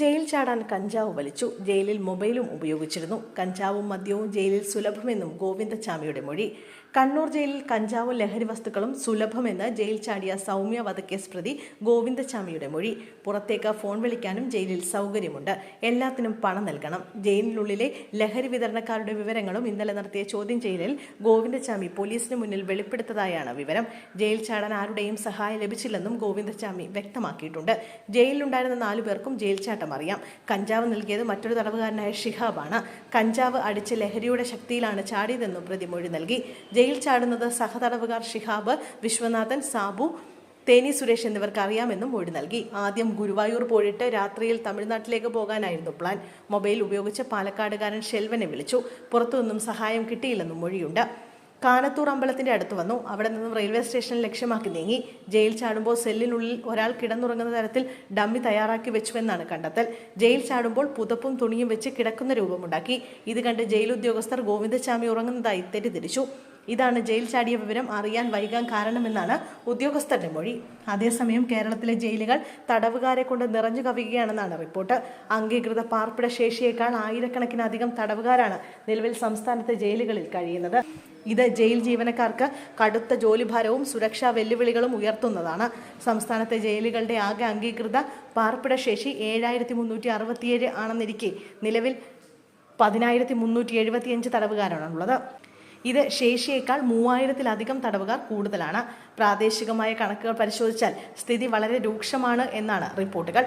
Jail ചാടാൻ കഞ്ചാവ് വലിച്ചു. ജയിലിൽ മൊബൈലും ഉപയോഗിച്ചിരുന്നു. കഞ്ചാവും മദ്യവും ജയിലിൽ സുലഭമെന്നും ഗോവിന്ദചാമിയുടെ മൊഴി. കണ്ണൂർ ജയിലിൽ കഞ്ചാവും ലഹരി വസ്തുക്കളും സുലഭമെന്ന് ജയിൽ ചാടിയ സൗമ്യ വധക്കേസ് പ്രതി ഗോവിന്ദചാമിയുടെ മൊഴി. പുറത്തേക്ക് ഫോൺ വിളിക്കാനും ജയിലിൽ സൗകര്യമുണ്ട്. എല്ലാത്തിനും പണം നൽകണം. ജയിലിനുള്ളിലെ ലഹരി വിതരണക്കാരുടെ വിവരങ്ങളും ഇന്നലെ നടത്തിയ ചോദ്യം ചെയ്യലിൽ ഗോവിന്ദചാമി പോലീസിന് മുന്നിൽ വെളിപ്പെടുത്തതായാണ് വിവരം. ജയിൽ ചാടാൻ ആരുടെയും സഹായം ലഭിച്ചില്ലെന്നും ഗോവിന്ദചാമി വ്യക്തമാക്കിയിട്ടുണ്ട്. ജയിലിലുണ്ടായിരുന്ന നാലു പേർക്കും ജയിൽ ചാട്ടം അറിയാം. കഞ്ചാവ് നൽകിയത് മറ്റൊരു തടവുകാരനായ ഷിഹാബാണ്. കഞ്ചാവ് അടിച്ച് ലഹരിയുടെ ശക്തിയിലാണ് ചാടിയതെന്നും പ്രതി മൊഴി നൽകി. ജയിൽ ചാടുന്നത് സഹതടവുകാർ ഷിഹാബ് വിശ്വനാഥൻ സാബു തേനി സുരേഷ് എന്നിവർക്ക് അറിയാമെന്നും മൊഴി നൽകി. ആദ്യം ഗുരുവായൂർ പോയിട്ട് രാത്രിയിൽ തമിഴ്നാട്ടിലേക്ക് പോകാനായിരുന്നു പ്ലാൻ. മൊബൈൽ ഉപയോഗിച്ച് പാലക്കാടുകാരൻ ഷെൽവനെ വിളിച്ചു. പുറത്തുനിന്നും സഹായം കിട്ടിയില്ലെന്നും മൊഴിയുണ്ട്. കാനത്തൂർ അമ്പലത്തിന്റെ അടുത്ത് വന്നു. അവിടെ നിന്നും റെയിൽവേ സ്റ്റേഷൻ ലക്ഷ്യമാക്കി നീങ്ങി. ജയിൽ ചാടുമ്പോൾ സെല്ലിനുള്ളിൽ ഒരാൾ കിടന്നുറങ്ങുന്ന തരത്തിൽ ഡമ്മി തയ്യാറാക്കി വെച്ചുവെന്നാണ് കണ്ടെത്തൽ. ജയിൽ ചാടുമ്പോൾ പുതപ്പും തുണിയും വെച്ച് കിടക്കുന്ന രൂപമുണ്ടാക്കി. ഇത് കണ്ട് ജയിൽ ഉദ്യോഗസ്ഥർ ഗോവിന്ദസ്വാമി ഉറങ്ങുന്നതായി തെറ്റിദ്ധരിച്ചു. ഇതാണ് ജയിൽ ചാടിയ വിവരം അറിയാൻ വൈകാൻ കാരണമെന്നാണ് ഉദ്യോഗസ്ഥരുടെ മൊഴി. അതേസമയം കേരളത്തിലെ ജയിലുകൾ തടവുകാരെ കൊണ്ട് നിറഞ്ഞു കവിയുകയാണെന്നാണ് റിപ്പോർട്ട്. അംഗീകൃത പാർപ്പിട ശേഷിയേക്കാൾ ആയിരക്കണക്കിനധികം തടവുകാരാണ് നിലവിൽ സംസ്ഥാനത്തെ ജയിലുകളിൽ കഴിയുന്നത്. ഇത് ജയിൽ ജീവനക്കാർക്ക് കടുത്ത ജോലിഭാരവും സുരക്ഷാ വെല്ലുവിളികളും ഉയർത്തുന്നതാണ്. സംസ്ഥാനത്തെ ജയിലുകളുടെ ആകെ അംഗീകൃത പാർപ്പിട ശേഷി ഏഴായിരത്തി മുന്നൂറ്റി അറുപത്തിയേഴ് ആണെന്നിരിക്കെ നിലവിൽ പതിനായിരത്തി മുന്നൂറ്റി എഴുപത്തിയഞ്ച് തടവുകാരാണുള്ളത്. ഇത് ശേഷിയേക്കാൾ മൂവായിരത്തിലധികം തടവുകാർ കൂടുതലാണ്. പ്രാദേശികമായ കണക്കുകൾ പരിശോധിച്ചാൽ സ്ഥിതി വളരെ രൂക്ഷമാണ് എന്നാണ് റിപ്പോർട്ടുകൾ.